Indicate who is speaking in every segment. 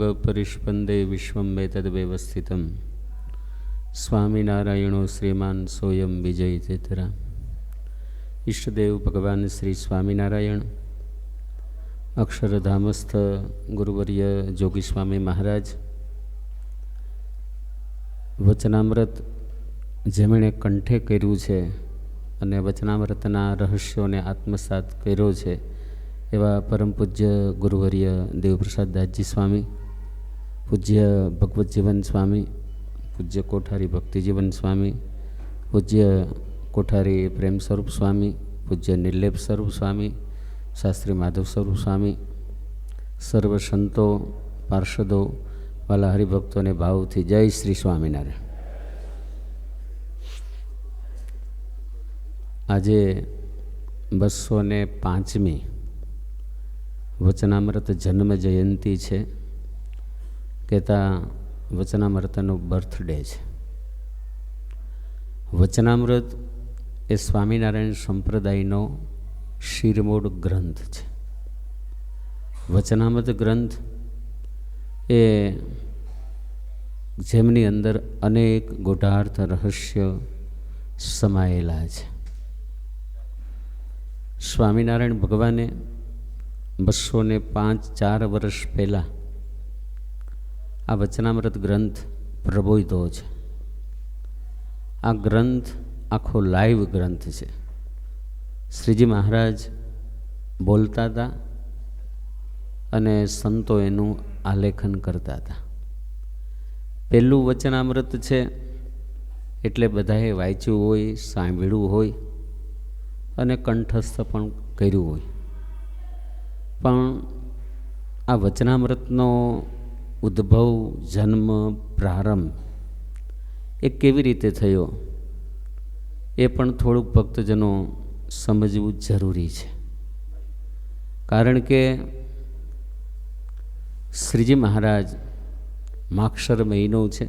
Speaker 1: સર્વાંગપરિષ્પંદે વિશ્વં વેતદ્વ્યવસ્થિતમ સ્વામિનારાયણો શ્રીમાન સોયમ વિજય ચેતરા ઈષ્ટદેવ ભગવાન શ્રી સ્વામિનારાયણ અક્ષરધામસ્થ ગુરુવર્ય જોગી સ્વામી મહારાજ વચનામૃત જેમણે કંઠે કર્યું છે અને વચનામૃતના રહસ્યોને આત્મસાત કર્યો છે એવા પરમ પૂજ્ય ગુરુવર્ય દેવપ્રસાદ દાસજી સ્વામી પૂજ્ય ભગવતજીવન સ્વામી, પૂજ્ય કોઠારી ભક્તિજીવન સ્વામી, પૂજ્ય કોઠારી પ્રેમ સ્વરૂપ સ્વામી, પૂજ્ય નિર્લેપ સ્વરૂપ સ્વામી, શાસ્ત્રી માધવ સ્વરૂપ સ્વામી, સર્વ સંતો, પાર્ષદો વાલા હરિભક્તોને ભાવથી જય શ્રી સ્વામિનારાયણ. આજે બસો ને પાંચમી વચનામૃત જન્મ જયંતિ છે. કહેતા વચનામૃતનો બર્થડે છે. વચનામૃત એ સ્વામિનારાયણ સંપ્રદાયનો શિરમોડ ગ્રંથ છે. વચનામૃત ગ્રંથ એ જેમની અંદર અનેક ગોઢાર્થ રહસ્ય સમાયેલા છે. સ્વામિનારાયણ ભગવાને બસો ને પાંચ ચાર વર્ષ પહેલાં આ વચનામૃત ગ્રંથ પ્રબોધો છે. આ ગ્રંથ આખો લાઈવ ગ્રંથ છે. શ્રીજી મહારાજ બોલતા હતા અને સંતો એનું આલેખન કરતા હતા. પહેલું વચનામૃત છે એટલે બધાએ વાંચ્યું હોય, સાંભળ્યું હોય અને કંઠસ્થ પણ કર્યું હોય. પણ આ વચનામૃતનો ઉદ્ભવ, જન્મ, પ્રારંભ એ કેવી રીતે થયો એ પણ થોડુંક ભક્તજનો સમજવું જરૂરી છે. કારણ કે શ્રીજી મહારાજ માક્ષર મહિનો છે,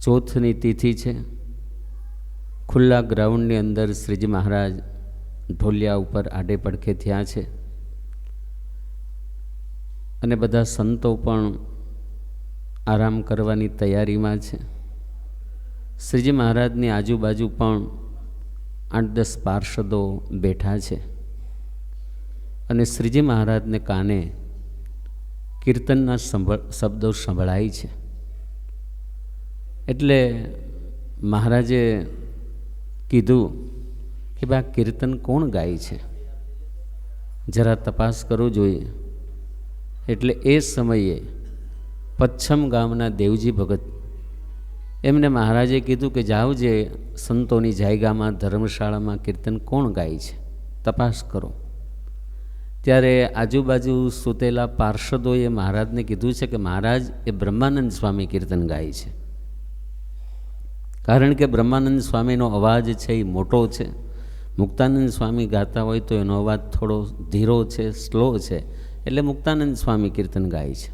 Speaker 1: ચોથની તિથિ છે, ખુલ્લા ગ્રાઉન્ડની અંદર શ્રીજી મહારાજ ઢોલિયા ઉપર આડે પડખે થયા છે. અને બધા સંતો પણ આરામ કરવાની તૈયારીમાં છે. શ્રીજી મહારાજની આજુબાજુ પણ આઠ દસ પાર્ષદો બેઠા છે. અને શ્રીજી મહારાજને કાને કીર્તનના શબ્દો સંભળાય છે. એટલે મહારાજે કીધું કે બા, કીર્તન કોણ ગાય છે? જરા તપાસ કરવું જોઈએ. એટલે એ સમયે પચ્છમ ગામના દેવજી ભગત એમને મહારાજે કીધું કે જાઓ જે સંતોની જાયગામાં, ધર્મશાળામાં કીર્તન કોણ ગાય છે? તપાસ કરો. ત્યારે આજુબાજુ સૂતેલા પાર્ષદોએ મહારાજને કીધું છે કે મહારાજ, એ બ્રહ્માનંદ સ્વામી કીર્તન ગાય છે. કારણ કે બ્રહ્માનંદ સ્વામીનો અવાજ છે એ મોટો છે. મુક્તાનંદ સ્વામી ગાતા હોય તો એનો અવાજ થોડો ધીરો છે, સ્લો છે. એટલે મુક્તાનંદ સ્વામી કીર્તન ગાય છે.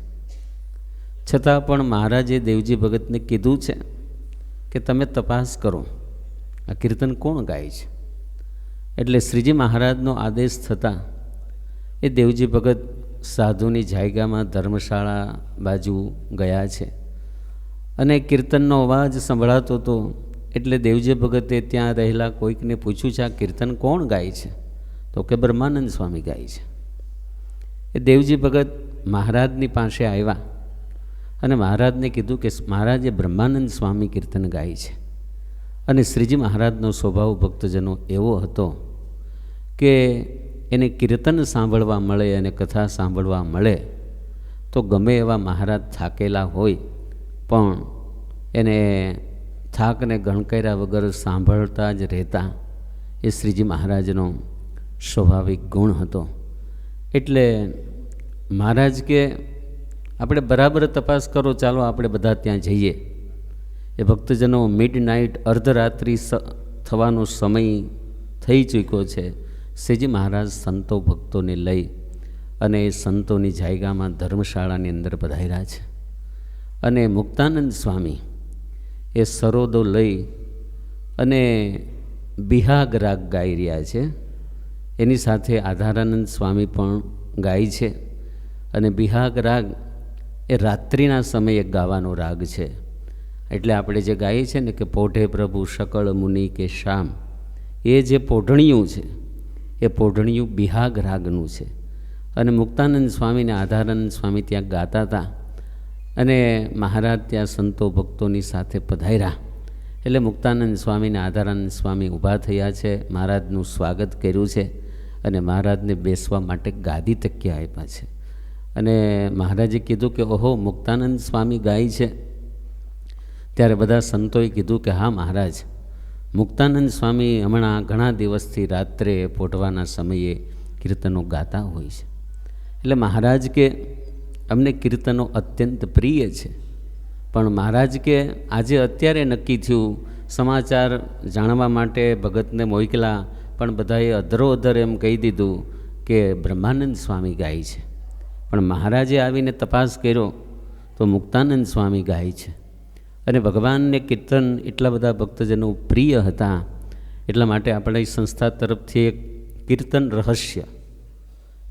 Speaker 1: છતાં પણ મહારાજે દેવજી ભગતને કીધું છે કે તમે તપાસ કરો, આ કીર્તન કોણ ગાય છે? એટલે શ્રીજી મહારાજનો આદેશ થતાં એ દેવજી ભગત સાધુની જાયગામાં ધર્મશાળા બાજુ ગયા છે અને કીર્તનનો અવાજ સંભળાતો હતો એટલે દેવજી ભગતે ત્યાં રહેલા કોઈકને પૂછ્યું છે, આ કીર્તન કોણ ગાય છે? તો કે બ્રહ્માનંદ સ્વામી ગાય છે. એ દેવજી ભગત મહારાજની પાસે આવ્યા અને મહારાજને કીધું કે મહારાજે બ્રહ્માનંદ સ્વામી કીર્તન ગાય છે. અને શ્રીજી મહારાજનો સ્વભાવ ભક્તજનો એવો હતો કે એને કીર્તન સાંભળવા મળે અને કથા સાંભળવા મળે તો ગમે એવા મહારાજ થાકેલા હોય પણ એને થાકને ગણકાર્યા વગર સાંભળતા જ રહેતા એ શ્રીજી મહારાજનો સ્વાભાવિક ગુણ હતો. એટલે મહારાજ કે, આપણે બરાબર તપાસ કરો, ચાલો આપણે બધા ત્યાં જઈએ. એ ભક્તજનો મિડ નાઇટ અર્ધરાત્રિ થવાનો સમય થઈ ચૂક્યો છે. શ્રીજી મહારાજ સંતો ભક્તોને લઈ અને એ સંતોની જાયગામાં ધર્મશાળાની અંદર પધાર્યા છે. અને મુક્તાનંદ સ્વામી એ સરોદો લઈ અને બિહાગ રાગ ગાઈ રહ્યા છે. એની સાથે આધારાનંદ સ્વામી પણ ગાય છે અને બિહાગ રાગ એ રાત્રિના સમયે ગાવાનો રાગ છે. એટલે આપણે જે ગાઈએ છીએ ને કે પોઢે પ્રભુ શકળ મુનિ કે શામ, એ જે પોઢણિયું છે, એ પોઢણિયું બિહાગ રાગનું છે. અને મુક્તાનંદ સ્વામીને આધારાનંદ સ્વામી ત્યાં ગાતા હતા અને મહારાજ ત્યાં સંતો ભક્તોની સાથે પધાર્યા. એટલે મુક્તાનંદ સ્વામીને આધારાનંદ સ્વામી ઊભા થયા છે, મહારાજનું સ્વાગત કર્યું છે. અને મહારાજને બેસવા માટે ગાદી તકિયા આપ્યા છે. અને મહારાજે કીધું કે, ઓહો, મુક્તાનંદ સ્વામી ગાય છે. ત્યારે બધા સંતોએ કીધું કે, હા, મહારાજ, મુક્તાનંદ સ્વામી હમણાં ઘણા દિવસથી રાત્રે પોઢવાના સમયે કીર્તનો ગાતા હોય છે. એટલે મહારાજ કે, અમને કીર્તનો અત્યંત પ્રિય છે. પણ મહારાજ કે, આજે અત્યારે નક્કી થયું સમાચાર જાણવા માટે ભગતને મોકલા પણ બધાએ અધરો અધર એમ કહી દીધું કે બ્રહ્માનંદ સ્વામી ગાય છે. પણ મહારાજે આવીને તપાસ કર્યો તો મુક્તાનંદ સ્વામી ગાય છે. અને ભગવાનને કીર્તન એટલા બધા ભક્તજનો પ્રિય હતા, એટલા માટે આપણી સંસ્થા તરફથી એક કીર્તન રહસ્ય.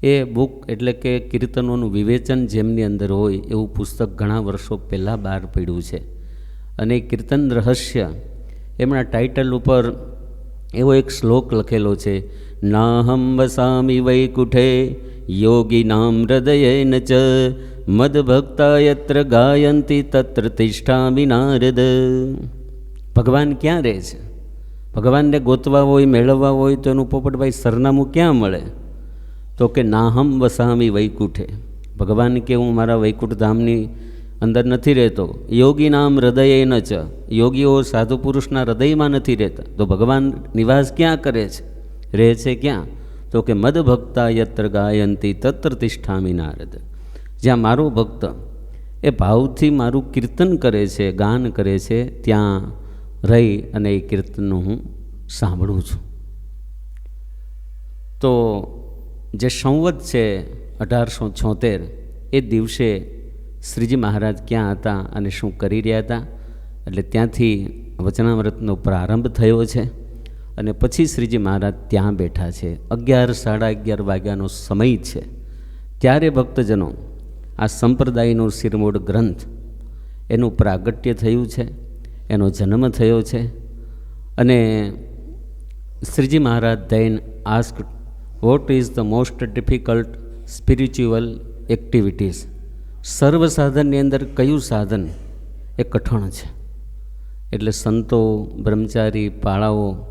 Speaker 1: એ બુક એટલે કે કીર્તનોનું વિવેચન જેમની અંદર હોય એવું પુસ્તક ઘણા વર્ષો પહેલાં બહાર પડ્યું છે. અને કીર્તન રહસ્ય એમના ટાઇટલ ઉપર એવો એક શ્લોક લખેલો છે, નાહમ વસામી વૈકુઠે યોગી નામ ન ચ મદભક્તા યત્ર ગાયંતી તત્ર તિષ્ઠામિ નારદ. ભગવાન ક્યાં રહે છે? ભગવાનને ગોતવા હોય, મેળવવા હોય, તો એનું પોપટભાઈ સરનામું ક્યાં મળે? તો કે, નાહમ વસામી વૈકુઠે. ભગવાન કે, હું મારા વૈકુંઠ ધામની અંદર નથી રહેતો. યોગી નામ હૃદય ન ચ. યોગીઓ સાધુ પુરુષના હૃદયમાં નથી રહેતા. તો ભગવાન નિવાસ ક્યાં કરે છે? રહે છે ક્યાં? તો કે મદ ભક્તા યત્ર ગાયંતી તત્ર તિષ્ઠામી નારદ. જ્યાં મારો ભક્ત એ ભાવથી મારું કીર્તન કરે છે, ગાન કરે છે, ત્યાં રહી અને એ કીર્તનનું હું સાંભળું છું. તો જે સંવત છે અઢારસો છોતેર, એ દિવસે શ્રીજી મહારાજ ક્યાં હતા અને શું કરી રહ્યા હતા? એટલે ત્યાંથી વચનામૃતનો પ્રારંભ થયો છે અને પછી શ્રીજી મહારાજ ત્યાં બેઠા છે. અગિયાર, સાડા અગિયાર વાગ્યાનો સમય છે. ત્યારે ભક્તજનો આ સંપ્રદાયનો શિરમોડ ગ્રંથ એનું પ્રાગટ્ય થયું છે, એનો જન્મ થયો છે અને Shriji Maharaj દૈન ask what is the most difficult spiritual activities સર્વ સાધનની અંદર કયું સાધન એ કઠણ છે? એટલે સંતો, બ્રહ્મચારી, પાળાઓ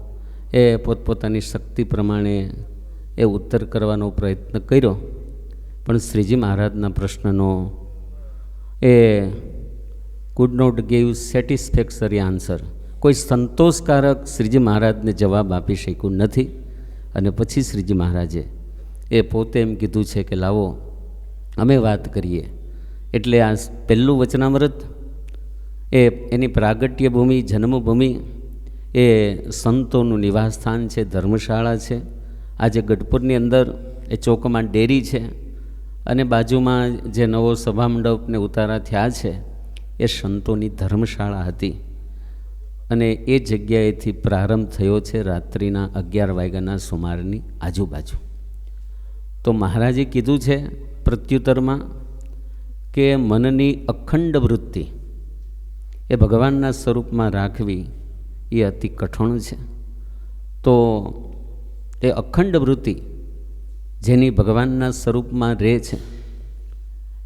Speaker 1: એ પોતપોતાની શક્તિ પ્રમાણે એ ઉત્તર કરવાનો પ્રયત્ન કર્યો. પણ શ્રીજી મહારાજના પ્રશ્નનો એ could not gave satisfactory answer કોઈ સંતોષકારક શ્રીજી મહારાજને જવાબ આપી શક્યું નથી. અને પછી શ્રીજી મહારાજે એ પોતે એમ કીધું છે કે લાવો, અમે વાત કરીએ. એટલે આ પહેલું વચનામૃત, એ એની પ્રાગટ્ય ભૂમિ, જન્મભૂમિ, એ સંતોનું નિવાસસ્થાન છે, ધર્મશાળા છે. આજે ગઢપુરની અંદર એ ચોકમાં ડેરી છે અને બાજુમાં જે નવો સભામંડપને ઉતારા થયા છે, એ સંતોની ધર્મશાળા હતી. અને એ જગ્યાએથી પ્રારંભ થયો છે રાત્રિના અગિયાર વાગ્યાના સુમારની આજુબાજુ. તો મહારાજે કીધું છે પ્રત્યુત્તરમાં કે મનની અખંડ વૃત્તિ એ ભગવાનના સ્વરૂપમાં રાખવી એ અતિ કઠણ છે. તો એ અખંડ વૃત્તિ જેની ભગવાનના સ્વરૂપમાં રહે છે,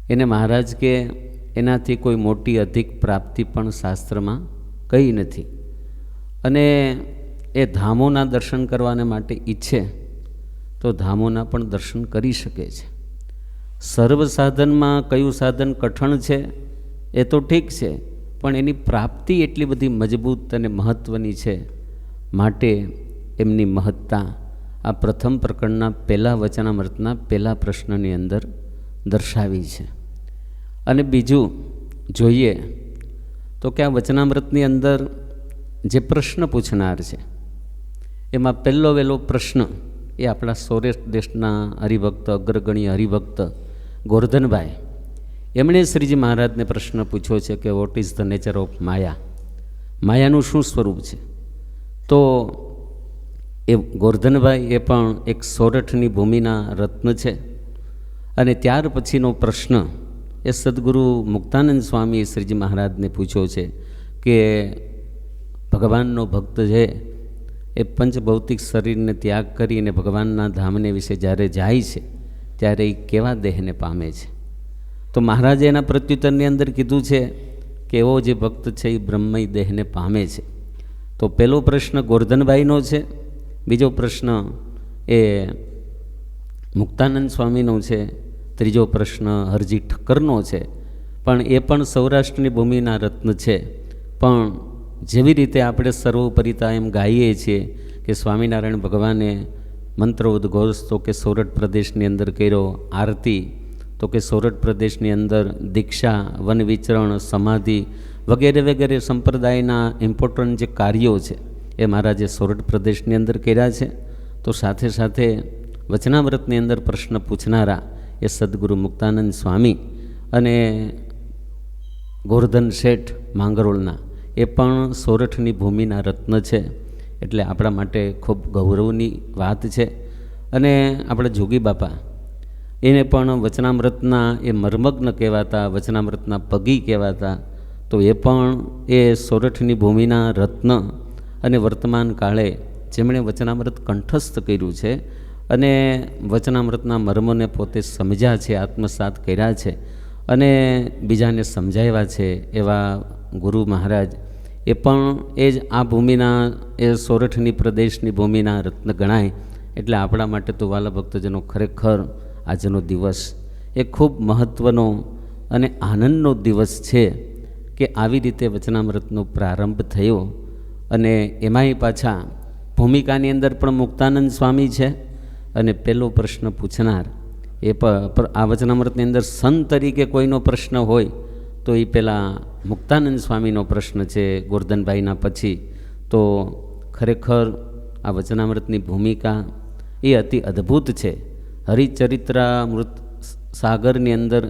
Speaker 1: એને મહારાજ કે એનાથી કોઈ મોટી અધિક પ્રાપ્તિ પણ શાસ્ત્રમાં કહી નથી. અને એ ધામોના દર્શન કરવાને માટે ઈચ્છે તો ધામોના પણ દર્શન કરી શકે છે. સર્વ સાધનમાં કયું સાધન કઠણ છે? એ તો ઠીક છે, પણ એની પ્રાપ્તિ એટલી બધી મજબૂત અને મહત્ત્વની છે. માટે એમની મહત્તા. આ પ્રથમ પ્રકરણના પહેલાં વચનામૃતના પહેલા પ્રશ્નની અંદર દર્શાવી છે. અને બીજું, જોઈએ તો કે આ વચનામૃતની અંદર જે પ્રશ્ન પૂછનાર છે, એમાં પહેલો વહેલો પ્રશ્ન એ આપણા સૌરાષ્ટ્ર દેશના હરિભક્ત, અગ્રગણ્ય હરિભક્ત ગોરધનભાઈ, એમણે શ્રીજી મહારાજને પ્રશ્ન પૂછ્યો છે કે what is the nature of maya? માયાનું શું સ્વરૂપ છે? તો એ ગોરધનભાઈ એ પણ એક સોરઠની ભૂમિના રત્ન છે અને ત્યાર પછીનો પ્રશ્ન એ સદગુરુ મુક્તાનંદ સ્વામી શ્રીજી મહારાજને પૂછ્યો છે કે ભગવાનનો ભક્ત છે એ પંચભૌતિક શરીરને ત્યાગ કરીને ભગવાનના ધામને વિશે જ્યારે જાય છે ત્યારે એ કેવા દેહને પામે છે? તો મહારાજે એના પ્રત્યુત્તરની અંદર કીધું છે કે એવો જે ભક્ત છે એ બ્રહ્મય દેહને પામે છે. તો પહેલો પ્રશ્ન ગોરધનભાઈનો છે, બીજો પ્રશ્ન એ મુક્તાનંદ સ્વામીનો છે, ત્રીજો પ્રશ્ન હરજી ઠક્કરનો છે. પણ એ પણ સૌરાષ્ટ્રની ભૂમિના રત્ન છે. પણ જેવી રીતે આપણે સર્વોપરિતા એમ ગાઈએ છીએ કે સ્વામિનારાયણ ભગવાને મંત્ર ઉદ્ઘોષ તો કે સોરઠ પ્રદેશની અંદર કર્યો, આરતી તો કે સોરઠ પ્રદેશની અંદર દીક્ષા, વન વિચરણ, સમાધિ વગેરે વગેરે સંપ્રદાયના ઇમ્પોર્ટન્ટ જે કાર્યો છે, એ મહારાજે સોરઠ પ્રદેશની અંદર કર્યા છે. તો સાથે સાથે વચનાવ્રતની અંદર પ્રશ્ન પૂછનારા એ સદગુરુ મુક્તાનંદ સ્વામી અને ગોરધન શેઠ માંગરોળના, એ પણ સોરઠની ભૂમિના રત્ન છે. એટલે આપણા માટે ખૂબ ગૌરવની વાત છે. અને આપણા જોગી બાપા, એને પણ વચનામૃતના એ મર્મગ્ન કહેવાતા, વચનામૃતના પગી કહેવાતા, તો એ પણ એ સોરઠની ભૂમિના રત્ન અને વર્તમાન કાળે જેમણે વચનામૃત કંઠસ્થ કર્યું છે અને વચનામૃતના મર્મને પોતે સમજ્યા છે, આત્મસાત કર્યા છે અને બીજાને સમજાવ્યા છે એવા ગુરુ મહારાજ એ પણ એ જ આ ભૂમિના, એ સોરઠની પ્રદેશની ભૂમિના રત્ન ગણાય. એટલે આપણા માટે તો વાલા ભક્તજનો ખરેખર આજનો દિવસ એ ખૂબ મહત્ત્વનો અને આનંદનો દિવસ છે કે આવી રીતે વચનામૃતનો પ્રારંભ થયો. અને એમાંય પાછા ભૂમિકાની અંદર પણ મુક્તાનંદ સ્વામી છે. અને પહેલો પ્રશ્ન પૂછનાર, એ પર, આ વચનામૃતની અંદર સંત તરીકે કોઈનો પ્રશ્ન હોય, તો એ પહેલાં મુક્તાનંદ સ્વામીનો પ્રશ્ન છે ગોરધનભાઈના પછી, તો ખરેખર આ વચનામૃતની ભૂમિકા એ અતિ અદ્ભુત છે. હરિચરિત્રામૃત સાગરની અંદર,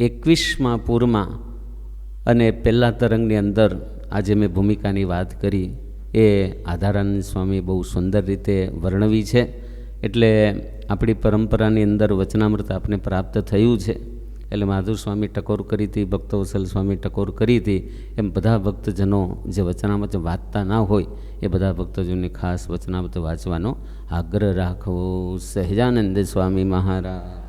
Speaker 1: એકવીસમાં પૂરમાં અને પહેલા તરંગની અંદર આજે મેં ભૂમિકાની વાત કરી, એ આધારાનંદ સ્વામી બહુ સુંદર રીતે વર્ણવી છે. એટલે આપણી પરંપરાની અંદર વચનામૃત આપણે પ્રાપ્ત થયું છે. એટલે માધુર સ્વામી ટકોર કરી હતી ભક્તવસલ સ્વામી ટકોર કરી હતી. એમ બધા ભક્તજનો જે વચનામત વાંચતા ના હોય, એ બધા ભક્તજનોને ખાસ વચનામત વાંચવાનો આગ્રહ રાખવો. સહેજાનંદ સ્વામી મહારાજ.